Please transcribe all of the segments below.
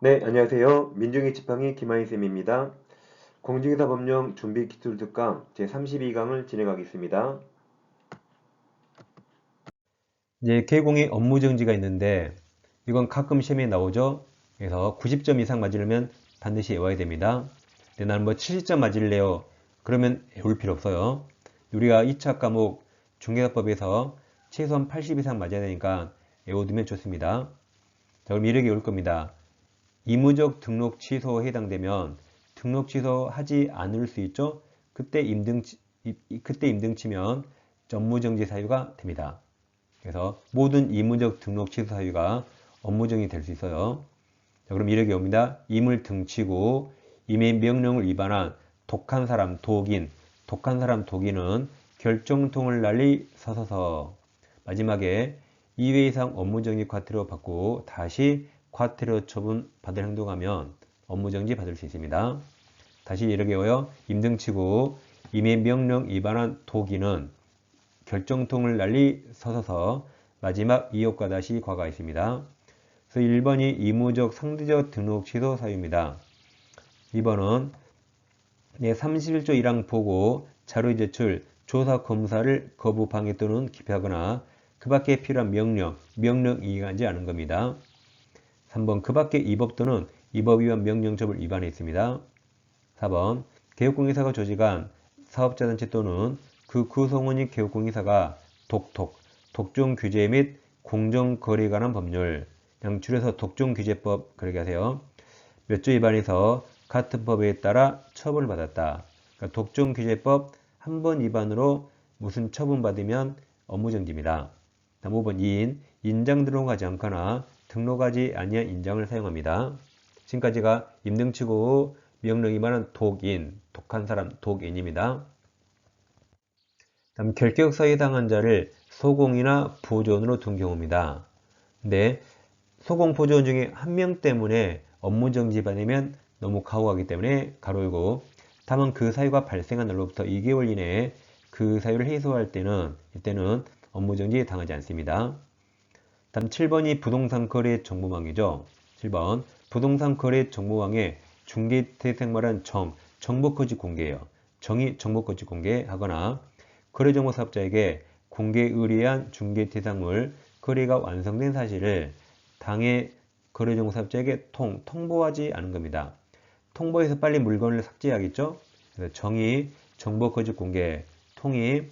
네, 안녕하세요. 민중의 지팡이 김하인쌤입니다. 공중기사 법령 준비 기술 특강 제32강을 진행하겠습니다. 이제 개공의 업무 정지가 있는데 이건 가끔 시험에 나오죠. 그래서 90점 이상 맞으려면 반드시 외워야 됩니다. 근데 나는 뭐 70점 맞을래요. 그러면 외울 필요 없어요. 우리가 2차 과목 중개사법에서 최소한 80 이상 맞아야 되니까 외워두면 좋습니다. 자, 그럼 이렇게 올 겁니다. 이무적 등록 취소에 해당되면 등록 취소하지 않을 수 있죠. 그때 임등 그때 임등치면 업무정지 사유가 됩니다. 그래서 모든 이무적 등록 취소 사유가 업무정이 될수 있어요. 자, 그럼 이렇게 옵니다. 임을 등치고 임의 명령을 위반한 독한 사람 독인 독한 사람 독인은 결정통을 날리 서서서 마지막에 2회 이상 업무정지 과태료 받고 다시 과태료 처분 받을 행동하면 업무정지 받을 수 있습니다. 다시 이렇게 외워요. 임등치고 임의 명령 위반한 도기는 결정통을 날리 서서서 마지막 이역과 다시 과가 있습니다. 그래서 1번이 이무적 상대적 등록 취소 사유입니다. 2번은 네, 31조 1항 보고 자료 제출, 조사 검사를 거부 방해 또는 기피하거나 그 밖에 필요한 명령, 명령 이행하지 않은 겁니다. 3번 그 밖에 이법 또는 이법 위반 명령접을 위반했습니다. 4번 개업공인사가 조직한 사업자단체 또는 그 구성원이 개업공인사가 독톡, 독종 규제 및 공정거래에 관한 법률 줄여서 독종규제법 그렇게 하세요. 몇 조 위반해서 같은 법에 따라 처벌을 받았다. 그러니까 독종규제법 한 번 위반으로 무슨 처분받으면 업무정지입니다. 다음 5번 2인 인장 등록하지 않거나 등록하지 아니한 인장을 사용합니다. 지금까지가 임등치고 명령 위반한 독인, 독한 사람 독인입니다. 다음 결격사에 해당한 자를 소공이나 보조원으로 둔 경우입니다. 근데 소공 보조원 중에 한 명 때문에 업무정지 받으면 너무 가혹하기 때문에 가로 열고 다만 그 사유가 발생한 날로부터 2개월 이내에 그 사유를 해소할 때는 이때는 업무정지 당하지 않습니다. 다음 7번이 부동산 거래 정보망이죠. 7번 부동산 거래 정보망에 중개태생 말한 정, 정보거지 공개예요. 정의 정보거지 공개하거나 거래정보 사업자에게 공개 의뢰한 중개 대상물 거래가 완성된 사실을 당해 거래정보 사업자에게 통, 통보하지 않은 겁니다. 통보해서 빨리 물건을 삭제하겠죠? 그래서 정의 정보거지 공개, 통이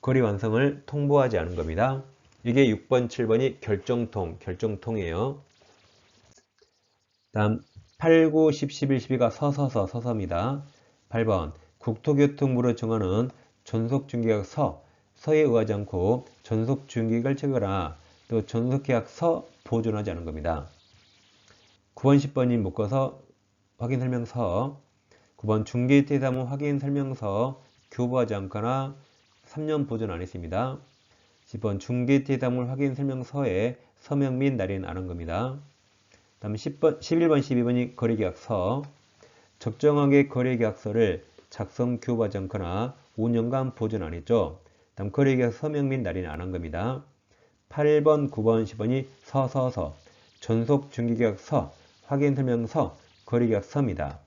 거래 완성을 통보하지 않은 겁니다. 이게 6번, 7번이 결정통, 결정통이에요. 다음 8, 9, 10, 11, 12가 서서서, 서서입니다. 8번 국토교통부로 정하는 전속중개약 서, 서에 의하지 않고 전속중개약을 체결하나 또 전속계약서 보존하지 않은 겁니다. 9번, 10번이 묶어서 확인 설명서 9번 중개대사무 확인 설명서 교부하지 않거나 3년 보존 안 했습니다. 10번 중개대사물 확인 설명서에 서명 및 날인 안한 겁니다. 다음 10번, 11번, 12번이 거래계약서 적정하게 거래계약서를 작성 교부하지 않거나 5년간 보존 안 했죠. 다음 거래계약 서명 및 날인 안 한 겁니다. 8번, 9번, 10번이 서서서 전속 중개계약서 확인 설명서 거래계약서입니다.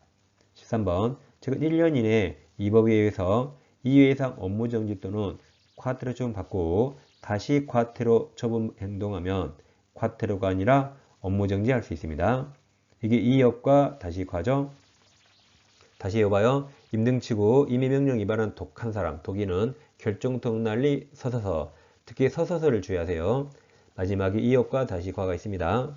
13번 최근 1년 이내 이 법에 의해서 2회 이상 업무정지 또는 과태료 처분 받고 다시 과태료 처분 행동하면 과태료가 아니라 업무정지할 수 있습니다. 이게 이역과 다시 과정 다시 해봐요. 임등치고 임의명령 위반한 독한 사람 독인은 결정통 날리 서서서 특히 서서서를 주의하세요. 마지막에 이역과 다시 과가 있습니다.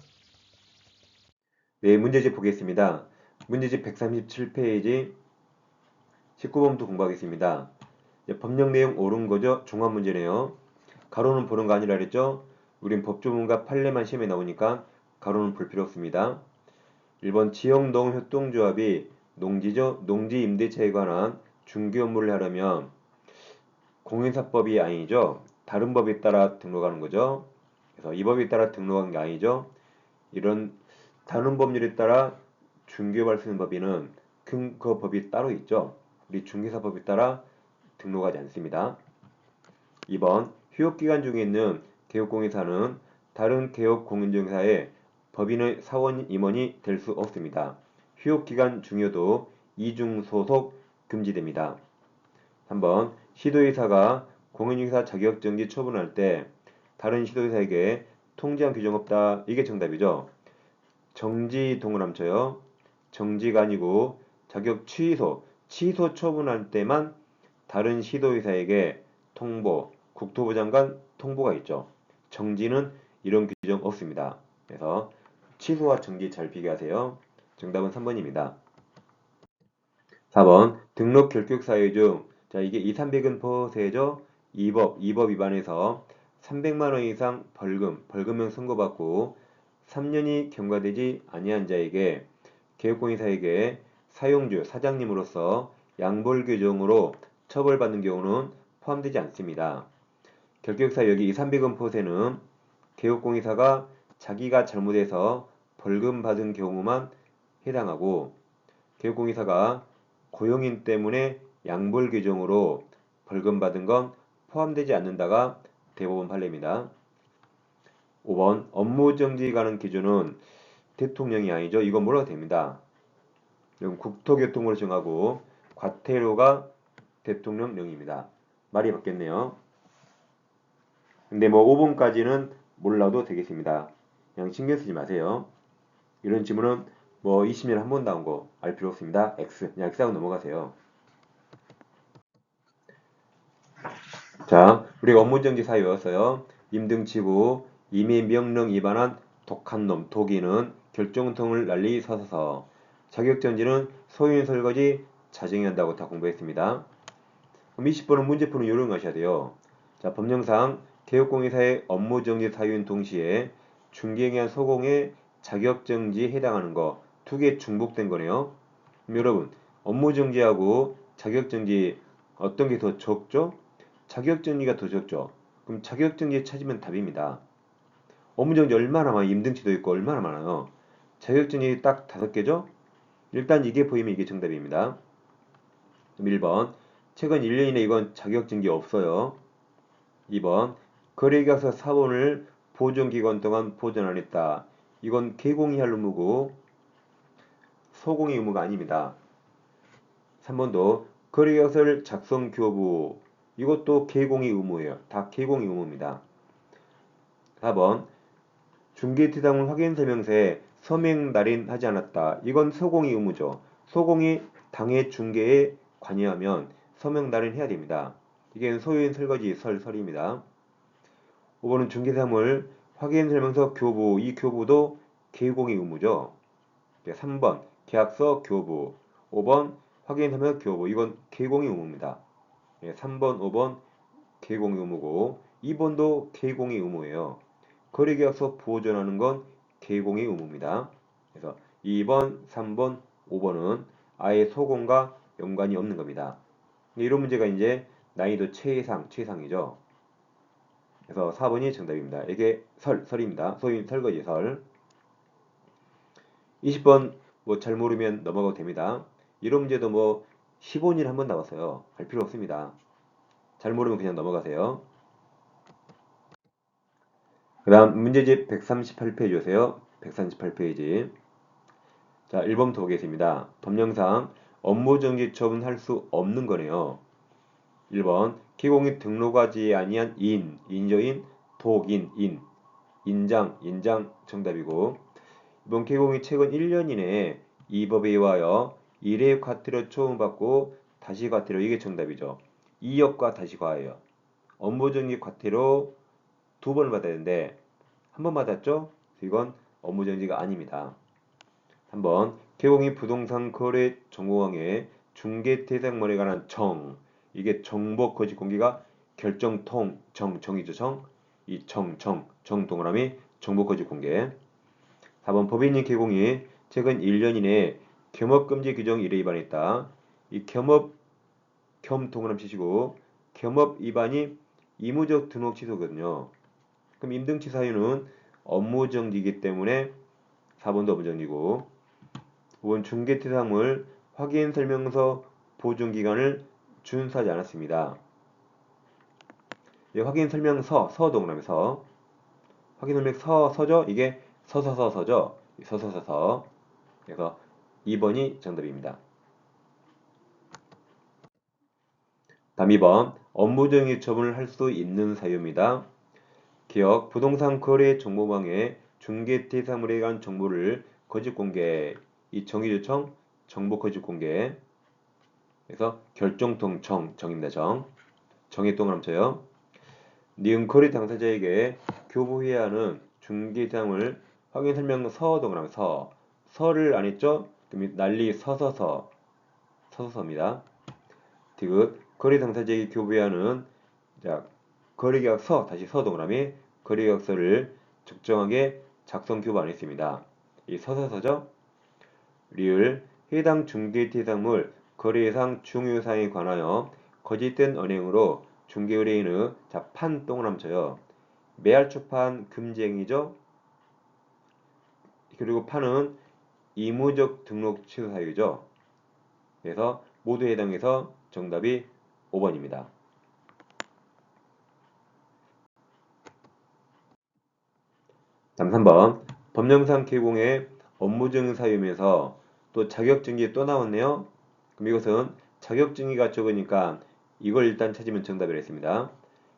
네, 문제집 보겠습니다. 문제집 137페이지 19번부터 공부하겠습니다. 법령 내용 옳은 거죠? 종합 문제네요. 가로는 보는 거 아니라 그랬죠? 우린 법조문과 판례만 시험에 나오니까 가로는 볼 필요 없습니다. 1번 지역농 협동조합이 농지죠? 농지 임대차에 관한 중개 업무를 하려면 공인사법이 아니죠? 다른 법에 따라 등록하는 거죠. 그래서 이 법에 따라 등록한 게 아니죠. 이런 다른 법률에 따라 중개업할 수 있는 법인은 근거 법이 따로 있죠. 우리 중개사법에 따라 등록하지 않습니다. 2번 휴업 기간 중에 있는 개업공인사는 다른 개업공인중개사에 법인의 사원 임원이 될 수 없습니다. 휴업 기간 중여도 이중소속 금지됩니다. 3번 시도의사가 공인중개사 자격정지 처분할 때 다른 시도의사에게 통지한 규정 없다. 이게 정답이죠. 정지 동그라미 쳐요. 정지가 아니고 자격 취소, 취소 처분할 때만 다른 시도의사에게 통보, 국토부 장관 통보가 있죠. 정지는 이런 규정 없습니다. 그래서 취소와 정지 잘 비교하세요. 정답은 3번입니다. 4번 등록 결격 사유 중 자, 이게 2, 300은 포세죠. 2법, 2법 위반해서 300만 원 이상 벌금, 벌금형 선고받고 3년이 경과되지 아니한 자에게 개업공인사에게 사용주, 사장님으로서 양벌 규정으로 처벌받는 경우는 포함되지 않습니다. 결격사 여기 2, 300원 포세는 개업공인사가 자기가 잘못해서 벌금 받은 경우만 해당하고 개업공인사가 고용인 때문에 양벌 규정으로 벌금 받은 건 포함되지 않는다가 대법원 판례입니다. 5번 업무정지 가는 기준은 대통령이 아니죠. 이건 몰라도 됩니다. 이건 국토교통부로 정하고 과태료가 대통령령입니다. 말이 바뀌었네요. 근데 뭐 5번까지는 몰라도 되겠습니다. 그냥 신경 쓰지 마세요. 이런 질문은 뭐 20년에 한번 나온 거 알 필요 없습니다. X. 그냥 X하고 넘어가세요. 자, 우리가 업무정지 사유였어요. 임등치고 이미 명령 위반한 독한 놈, 독이는 결정통을 난리 서서 자격정지는 소유인 설거지 자정해야 한다고 다 공부했습니다. 그럼 20번은 문제 푸는 요령 하셔야 돼요. 자, 법령상 개업공인사의 업무정지 사유인 동시에 중개행위한 소공의 자격정지에 해당하는 거 두 개 중복된 거네요. 여러분 업무정지하고 자격정지 어떤 게 더 적죠? 자격정지가 더 적죠. 그럼 자격정지 찾으면 답입니다. 업무정지 얼마나 많아요? 임등치도 있고 얼마나 많아요? 자격증이 딱 다섯 개죠? 일단 이게 보이면 이게 정답입니다. 1번 최근 1년 이내 이건 자격증기 없어요. 2번 거래계약서 사본을 보존기간 동안 보존 안 했다. 이건 개공이 할 의무고 소공의 의무가 아닙니다. 3번도 거래계약서를 작성 교부 이것도 개공의 의무예요. 다 개공의 의무입니다. 4번 중개대상물 확인 설명서에 서명 날인하지 않았다. 이건 소공의 의무죠. 소공이 당해 중개에 관여하면 서명 날인해야 됩니다. 이게 소유인 설거지 설 설입니다. 5번은 중개사물 확인 설명서 교부 이 교부도 개공의 의무죠. 3번 계약서 교부 5번 확인 설명서 교부 이건 개공의 의무입니다. 3번 5번 개공의 의무고 2번도 개공의 의무예요. 거래계약서 보존하는 건 개공의 의무입니다. 그래서 2번, 3번, 5번은 아예 소공과 연관이 없는 겁니다. 이런 문제가 이제 난이도 최상, 최상이죠. 그래서 4번이 정답입니다. 이게 설, 설입니다. 소인 설거지 설. 20번 뭐 잘 모르면 넘어가도 됩니다. 이런 문제도 뭐 15일 한 번 나왔어요. 할 필요 없습니다. 잘 모르면 그냥 넘어가세요. 그 다음 문제집 138페이지 오세요. 138페이지. 자, 1번부터 보겠습니다. 법령상 업무정지 처분할 수 없는 거네요. 1번 기공이 등록하지 아니한 인, 인조인, 독인, 인, 인장, 인장 정답이고 이번 개공이 최근 1년 이내에 이 법에 의하여 1회 과태료 처분받고 다시 과태료 이게 정답이죠. 2억과 다시 과예요. 업무정지 과태료 두 번을 받아야 되는데 한 번 받았죠? 이건 업무정지가 아닙니다. 3번 개공이 부동산 거래 전공항의 중개 대상물에 관한 정 이게 정보 거짓 공개가 결정통 정 정이죠 정 이 정 정 정 동그라미 정보 거짓 공개 4번 법인이 개공이 최근 1년 이내에 겸업금지 규정 1회 위반했다. 이 겸업 겸 동그라미 치시고 겸업 위반이 이무적 등록 취소거든요. 그럼 임등치 사유는 업무정지이기 때문에 4번도 업무정지고 5번 중개대상물 확인 설명서 보존 기간을 준수하지 않았습니다. 예, 확인 설명서 서 동그라미 서 확인 설명 서 서죠. 이게 서서서 서죠. 서서서 서. 그래서 2번이 정답입니다. 다음 2번 업무정의 처분을 할 수 있는 사유입니다. 기업 부동산 거래 정보망에 중개 대상물에 관한 정보를 거짓 공개 이 정의 요청 정보 거짓 공개 그래서 결정통 정 정입니다 정 정의 동을 합쳐요. 니은 거래 당사자에게 교부해야 하는 중개 대상을 확인 설명 서 하면 서 서를 안 했죠? 그럼 난리 서서서 서서서입니다. 디귿 거래 당사자에게 교부하는 자 거래계약서 다시 서 동그라미 거래계약서를 적정하게 작성 교부 안 했습니다. 이 서서서죠. 리을 해당 중개 대상물 거래상 중요사항에 관하여 거짓된 언행으로 중개 의뢰인의 자판 동그라미 쳐요. 매할 초판 금지행위죠. 그리고 판은 이무적 등록 취소 사유죠. 그래서 모두 해당해서 정답이 5번입니다. 다음 3번 법령상 개공의 업무증 사유면서 또 자격증기 또 나왔네요. 그럼 이것은 자격증기가 적으니까 이걸 일단 찾으면 정답이 겠습니다.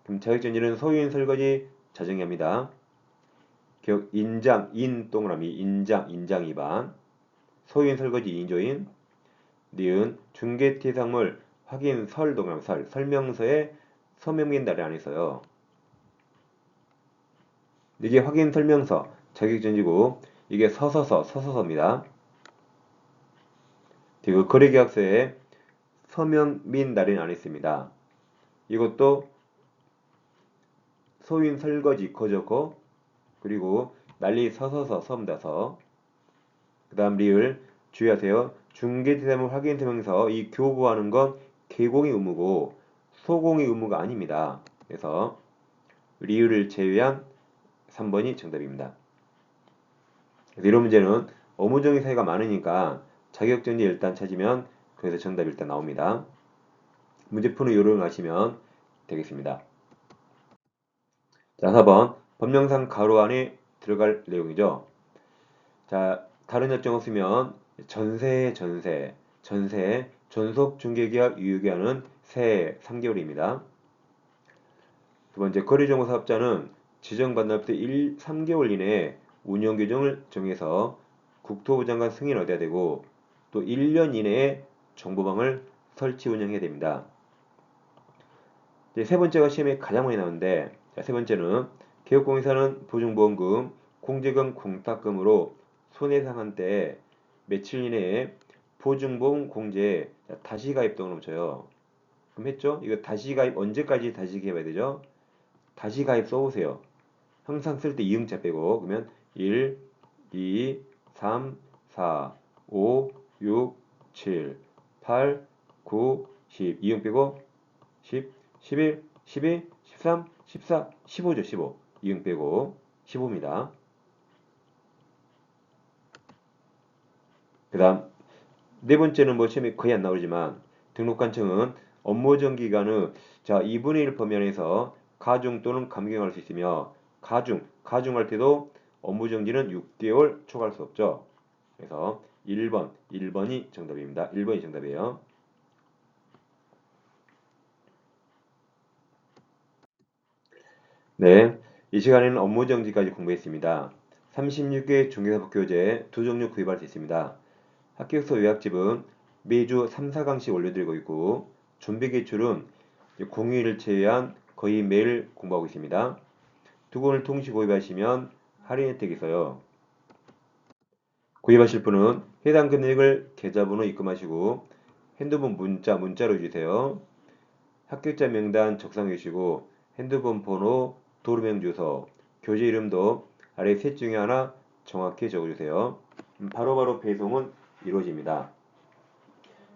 그럼 자격증기는 소유인 설거지 자정합니다. 격 인장 인 동그라미 인장 인장 2반 소유인 설거지 2인조인 니은 중개대상물 확인 설 동그라미 설 설명서에 서명인 날이 안 있어요. 이게 확인 설명서 자격증지고 이게 서서서 서서서입니다. 그리고 거래계약서에 서명 민 날인 안 있습니다. 이것도 소인 설거지 거저고 그리고 난리 서서서 섬다서 그 다음 리을 주의하세요. 중개대상물 확인 설명서 이 교부하는 건 개공의 의무고 소공의 의무가 아닙니다. 그래서 리을을 제외한 3번이 정답입니다. 이런 문제는 업무적인 사유가 많으니까 자격증지 일단 찾으면 그래서 정답이 일단 나옵니다. 문제 푸는 요령을 하시면 되겠습니다. 자, 4번 법령상 가로 안에 들어갈 내용이죠. 자, 다른 요청 없으면 전세, 전세, 전세, 전속 중개계약 유효기한은 새 3개월입니다. 두 번째, 거래정보 사업자는 지정받는 날부터 1, 3개월 이내에 운영 규정을 정해서 국토부 장관 승인 얻어야 되고 또 1년 이내에 정보방을 설치 운영해야 됩니다. 세 번째가 시험에 가장 많이 나오는데 세 번째는 개업공사는 보증보험금, 공제금, 공탁금으로 손해상한 때 며칠 이내에 보증보험 공제 다시 가입 등을 쳐요. 그럼 했죠? 이거 다시 가입 언제까지 다시 가입해야 되죠? 다시 가입 써보세요. 항상 쓸 때 이응자 빼고 그러면 1, 2, 3, 4, 5, 6, 7, 8, 9, 10 이응 빼고 10, 11, 12, 13, 14, 15죠 15 이응 빼고 15입니다. 그 다음 네 번째는 뭐 시험에 거의 안 나오지만 등록관청은 업무정 기간의 자 2분의 1 범위 안에서 가중 또는 감경할 수 있으며 가중, 가중할 때도 업무정지는 6개월 초과할 수 없죠. 그래서 1번, 1번이 정답입니다. 1번이 정답이에요. 네, 이 시간에는 업무정지까지 공부했습니다. 36개 중개사법 교재 두 종류 구입할 수 있습니다. 합격서 요약집은 매주 3, 4강씩 올려드리고 있고 준비기출은 공휴일을 제외한 거의 매일 공부하고 있습니다. 두 권을 동시 구입하시면 할인 혜택이 있어요. 구입하실 분은 해당 금액을 계좌번호 입금하시고 핸드폰 문자 문자로 주세요. 합격자 명단 적상해 주시고 핸드폰 번호, 도루명 주소, 교재 이름도 아래 셋 중에 하나 정확히 적어주세요. 바로바로 바로 배송은 이루어집니다.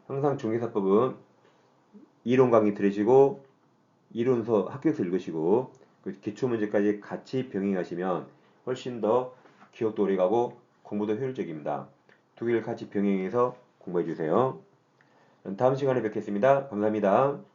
항상 중개사법은 이론 강의 들으시고 이론서 합격서 읽으시고 그 기출문제까지 같이 병행하시면 훨씬 더 기억도 오래 가고 공부도 효율적입니다. 두 개를 같이 병행해서 공부해 주세요. 다음 시간에 뵙겠습니다. 감사합니다.